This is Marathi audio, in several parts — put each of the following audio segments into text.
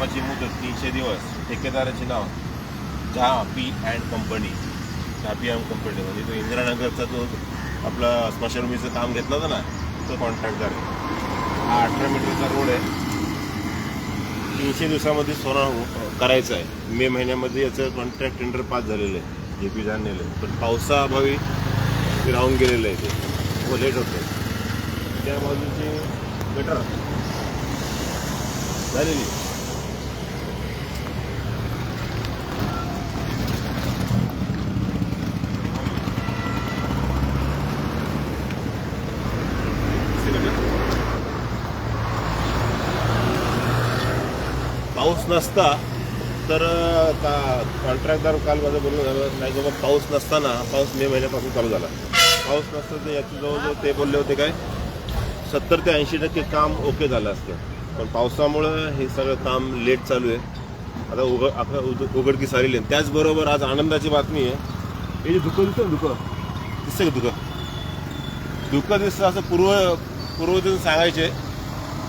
मुदत तीनशे दिवस ठेकेदाराचे नाव झापी अँड कंपनी झापी अँड कंपनी म्हणजे तो इंदिरानगरचा जो आपला स्मशानभूमीचं काम घेतलं होतं ना तो कॉन्ट्रॅक्टदार आहे हा अठरा मीटरचा रोड आहे. तीनशे दिवसामध्ये सोना हो, करायचं आहे. मे महिन्यामध्ये याचं कॉन्ट्रॅक्ट टेंडर पास झालेलं आहे जे पी जाणलेलं आहे पण पावसाअभावी ते राहून गेलेलं आहे ते. व लेट होतं. त्या बाजूचे गटर झालेली पाऊस नसता तर का कॉन्ट्रॅक्टदार काल माझं बोलणं झालं नाही बाबा पाऊस नसताना पाऊस मे महिन्यापासून चालू झाला. पाऊस नसता तर याची जवळजवळ ते बोलले होते काय सत्तर ते ऐंशी टक्के काम ओके झालं असतं. पण पावसामुळं हे सगळं काम लेट चालू आहे. आता उघड आपलं उद- उघडकीस आलेली आहे. त्याचबरोबर आज आनंदाची बातमी आहे. हे जे धुकं दिसतं ना धुकं? दिसतं का धुकं? धुकं दिसतं असं पूर्व पूर्वजण सांगायचे.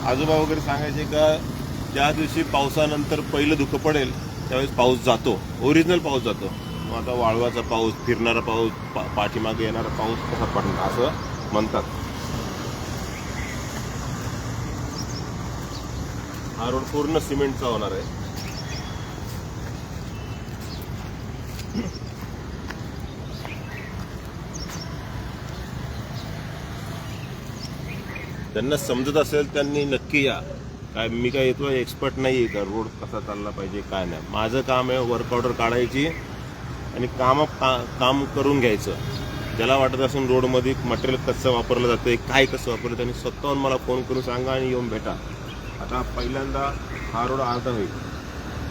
आजोबा वगैरे सांगायचे का ज्या दिवशी पावसानंतर पहिलं धुकं पडेल त्यावेळेस पाऊस जातो. ओरिजिनल पाऊस जातो. मग आता वाळवाचा पाऊस फिरणारा पाऊस पा पाठीमागे येणारा पाऊस कसा पडणार असं म्हणतात. हा रोड पूर्ण सिमेंटचा होणार आहे. त्यांना समजत असेल त्यांनी नक्की या. काय मी काय येतो एक्सपर्ट नाही आहे का? रोड कसा चालला पाहिजे काय नाही. माझं काम आहे वर्क ऑर्डर काढायची आणि काम काम करून घ्यायचं. ज्याला वाटत असून रोडमध्ये मटेरियल कसं वापरलं जातं काय कसं वापरलं त्यांनी स्वतःहून मला फोन करून सांगा आणि येऊन भेटा. आता पहिल्यांदा हा रोड अर्धा होईल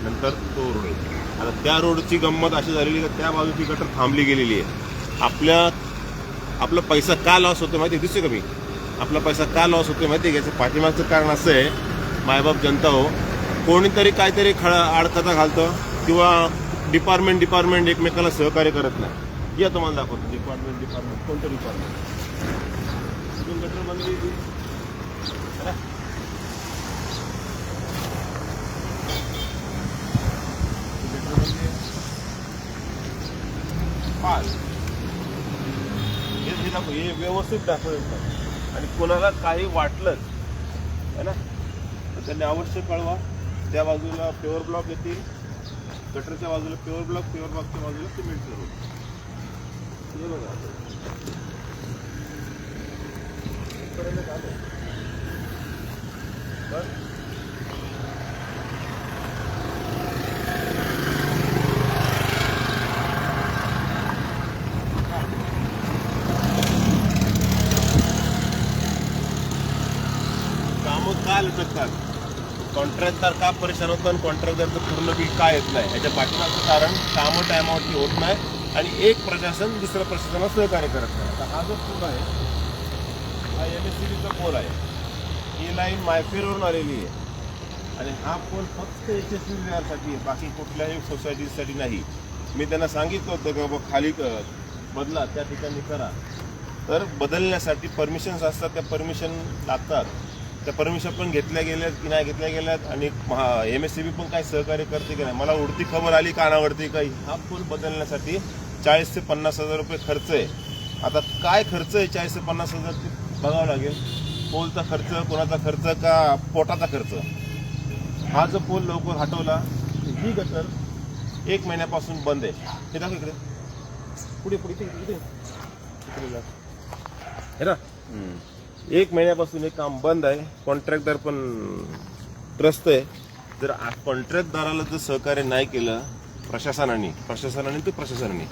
नंतर तो रोड होईल. आता त्या रोडची गंमत अशी झालेली का त्या बाजूची गटर थांबली गेलेली आहे. आपल्या आपला पैसा का लॉस होतो माहिती दिसते का मी? आपला पैसा का लॉस होतो माहिती आहे याचं पाठीमागचं कारण असं आहे मायबाप जनता हो. कोणीतरी काहीतरी खळा आडकथा घालतं किंवा डिपार्टमेंट डिपार्टमेंट एकमेकाला सहकार्य करत नाही. या तुम्हाला दाखवतो. डिपार्टमेंट डिपार्टमेंट कोणतं डिपार्टमेंट गटर बनली पाच. हे दाखव. हे व्यवस्थित दाखवायचं आणि कोणाला काही वाटलंच तर त्यांनी अवश्य कळवा. त्या बाजूला प्युअर ब्लॉक येतील. गटरच्या बाजूला प्युअर ब्लॉक प्युअर ब्लॉकच्या बाजूला सिमेंट रोड हे बघा. इथपर्यंत आलं. बरं? कामं का लटकतात कॉन्ट्रॅक्टदार का परेशान होतो आणि कॉन्ट्रॅक्टदारचं पूर्ण बिल का येत नाही. याच्या पाठीमागचं कारण कामं टायमावरती होत नाही आणि एक प्रशासन दुसऱ्या प्रशासनाला सहकार्य करत नाही. आता हा जो पूल आहे हा एम एस सी बीचा पोल आहे. ही लाईन मायफेरवरून आलेली आहे. आणि हा पोल फक्त एच एस आहे बाकी कुठल्याही सोसायटीसाठी नाही. मी त्यांना सांगितलं होतं की बाबा खाली बदला त्या ठिकाणी करा. तर बदलण्यासाठी परमिशन्स असतात त्या परमिशन लागतात. त्या परमिशन पण घेतल्या गेल्यात की नाही घेतल्या गेल्यात आणि एम एस सी बी पण काय सहकार्य करते की नाही? मला उडती खबर आली कानावरती काही. हा पूल बदलण्यासाठी चाळीस ते पन्नास हजार रुपये खर्च आहे. आता काय खर्च आहे चाळीस ते पन्नास हजार ते? बघावं लागेल. पोलचा खर्च कोणाचा खर्च का पोटाचा खर्च? हा जो पोल लवकर हटवला ही गटर एक महिन्यापासून बंद आहे. हे दाखव इकडे. पुढे पुढे इथे, इकडे जा. हे ना एक महिन्यापासून हे काम बंद आहे. कॉन्ट्रॅक्टदार पण त्रस्त आहे. जर कॉन्ट्रॅक्टदाराला जर सहकार्य नाही केलं प्रशासनाने प्रशासनाने ते प्रशासनाने.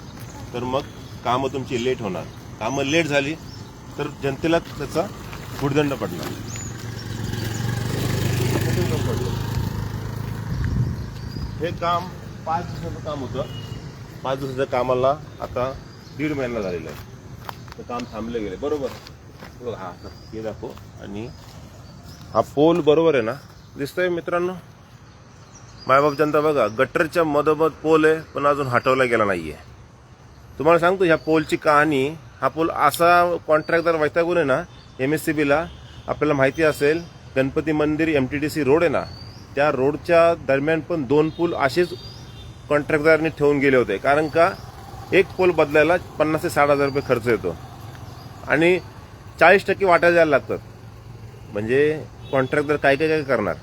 तर मग कामं तुमची लेट होणार. कामं लेट झाली तर जनतेला त्याचा भुर्दंड पडणार. हे काम पाच दिवसाचं काम होतं. पाच दिवसाच्या कामाला आता दीड महिना झालेला आहे. तर काम थांबले गेले बरोबर. बघा हा हे दाखव. आणि हा पोल बरोबर आहे ना? दिसतंय मित्रांनो? मायबाप जनता बघा गटरच्या मधोमध पोल आहे पण अजून हटवला गेला नाहीये. तुम्हाला सांगतो ह्या पोलची कहाणी हा पोल असा कॉन्ट्रॅक्टर वैतागून आहे ना एम एस सी बीला आपल्याला माहिती असेल गणपती मंदिर M T D C road आहे ना त्या रोडच्या दरम्यान पण दोन पूल असेच कॉन्ट्रॅक्टरने ठेवून गेले होते. कारण का एक पूल बदलायला पन्नास ते साठ हजार रुपये खर्च येतो. आणि चाळीस टक्के वाटा द्यायला लागतात. म्हणजे कॉन्ट्रॅक्टर काय काय काय करणार?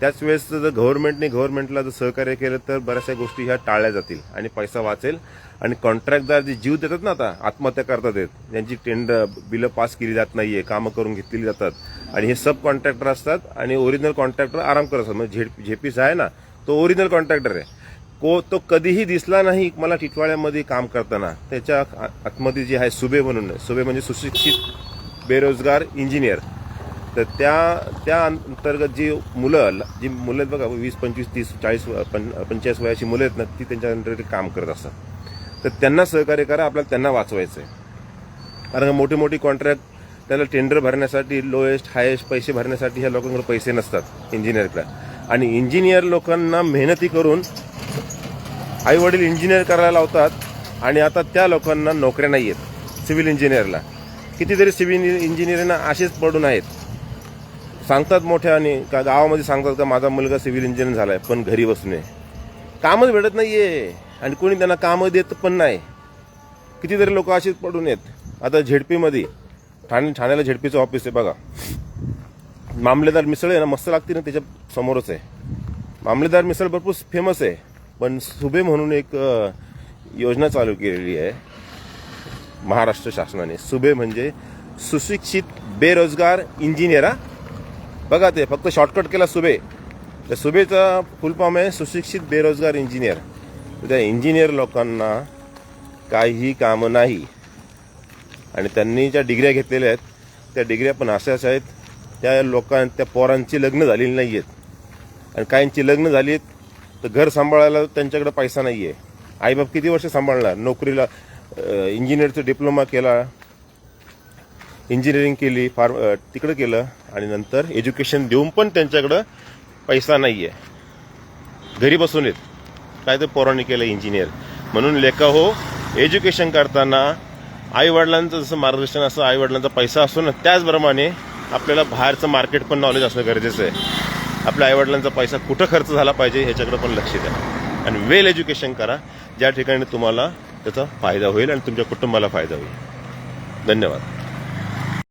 त्याच वेळेस जर गव्हर्नमेंटने गव्हर्नमेंटला जर सहकार्य केलं तर बऱ्याचशा गोष्टी ह्या टाळल्या जातील आणि पैसा वाचेल. आणि कॉन्ट्रॅक्टदार जे जीव देतात ना आता आत्महत्या करतात आहेत ज्यांची टेंडर बिलं पास केली जात नाहीये कामं करून घेतलेली जातात. आणि हे सब कॉन्ट्रॅक्टर असतात आणि ओरिजिनल कॉन्ट्रॅक्टर आराम करत असतात. म्हणजे झेड झेपीस आहे ना तो ओरिजिनल कॉन्ट्रॅक्टर आहे. को तो कधीही दिसला नाही मला टिटवाळ्यामध्ये काम करताना. त्याच्या आतमध्ये जे आहे सुबे म्हणून. सुबे म्हणजे सुशिक्षित बेरोजगार इंजिनियर. तर त्या त्या अंतर्गत जी मुलं जी मुलं आहेत बघा वीस पंचवीस तीस चाळीस पं पंचेचाळीस वयाची मुलं आहेत ना ती त्यांच्या अंतर्गत काम करत असतात. तर त्यांना सहकार्य करा आपल्याला त्यांना वाचवायचं आहे कारण मोठी मोठी कॉन्ट्रॅक्ट त्याला टेंडर भरण्यासाठी लोएस्ट हायेस्ट पैसे भरण्यासाठी ह्या लोकांकडे पैसे नसतात इंजिनियरकडे आणि इंजिनियर लोकांना मेहनती करून आई वडील इंजिनियर करायला लावतात आणि आता त्या लोकांना नोकऱ्या नाही आहेत सिव्हिल इंजिनियरला कितीतरी सिव्हिल इंजिनियरना असेच पडून आहेत. सांगतात मोठ्या आणि का गावामध्ये सांगतात का माझा मुलगा सिव्हिल इंजिनियर आहे पण घरी बसून आहे. कामच भेटत नाही आहे आणि कोणी त्यांना कामं देत पण नाही. कितीतरी लोक असेच पडून आहेत. आता झेडपीमध्ये ठाणे ठाण्याला झेडपीचं ऑफिस आहे बघा. मामलेदार मिसळ आहे ना मस्त लागते ना त्याच्या समोरच आहे. मामलेदार मिसळ भरपूर फेमस आहे. पण सुबे म्हणून एक योजना चालू केलेली आहे. महाराष्ट्र शासनाने. सुबे म्हणजे सुशिक्षित बेरोजगार इंजिनियर हा? बघा ते फक्त शॉर्टकट केला सुबे. त्या सुबेचा फुल फॉर्म आहे सुशिक्षित बेरोजगार इंजिनियर त्या इंजिनियर लोकांना काहीही कामं नाही. आणि त्यांनी ज्या डिग्र्या घेतलेल्या आहेत त्या डिग्र्या पण अशाच आहेत त्या लोकां त्या पोरांची लग्न झालेली नाही आहेत. आणि काहींची लग्न झाली आहेत तर घर सांभाळायला त्यांच्याकडे पैसा नाही आहे आईबाप किती वर्ष सांभाळणार? नोकरीला इंजिनियरचा डिप्लोमा केला. इंजिनिअरिंग केली फार तिकडं केलं. आणि नंतर एज्युकेशन देऊन पण त्यांच्याकडं पैसा नाही आहे घरी बसून येत. काय तर पोरांनी केलं इंजिनियर म्हणून लेखा हो एज्युकेशन करताना आईवडिलांचं जसं मार्गदर्शन असं आईवडिलांचा पैसा असून ना त्याचप्रमाणे आपल्याला बाहेरचं मार्केट पण नॉलेज असणं गरजेचं आहे. आपल्या आईवडिलांचा पैसा कुठं खर्च झाला पाहिजे ह्याच्याकडे पण लक्ष द्या. आणि वेल एज्युकेशन करा. ज्या ठिकाणी तुम्हाला त्याचा फायदा होईल आणि तुमच्या कुटुंबाला फायदा होईल. धन्यवाद.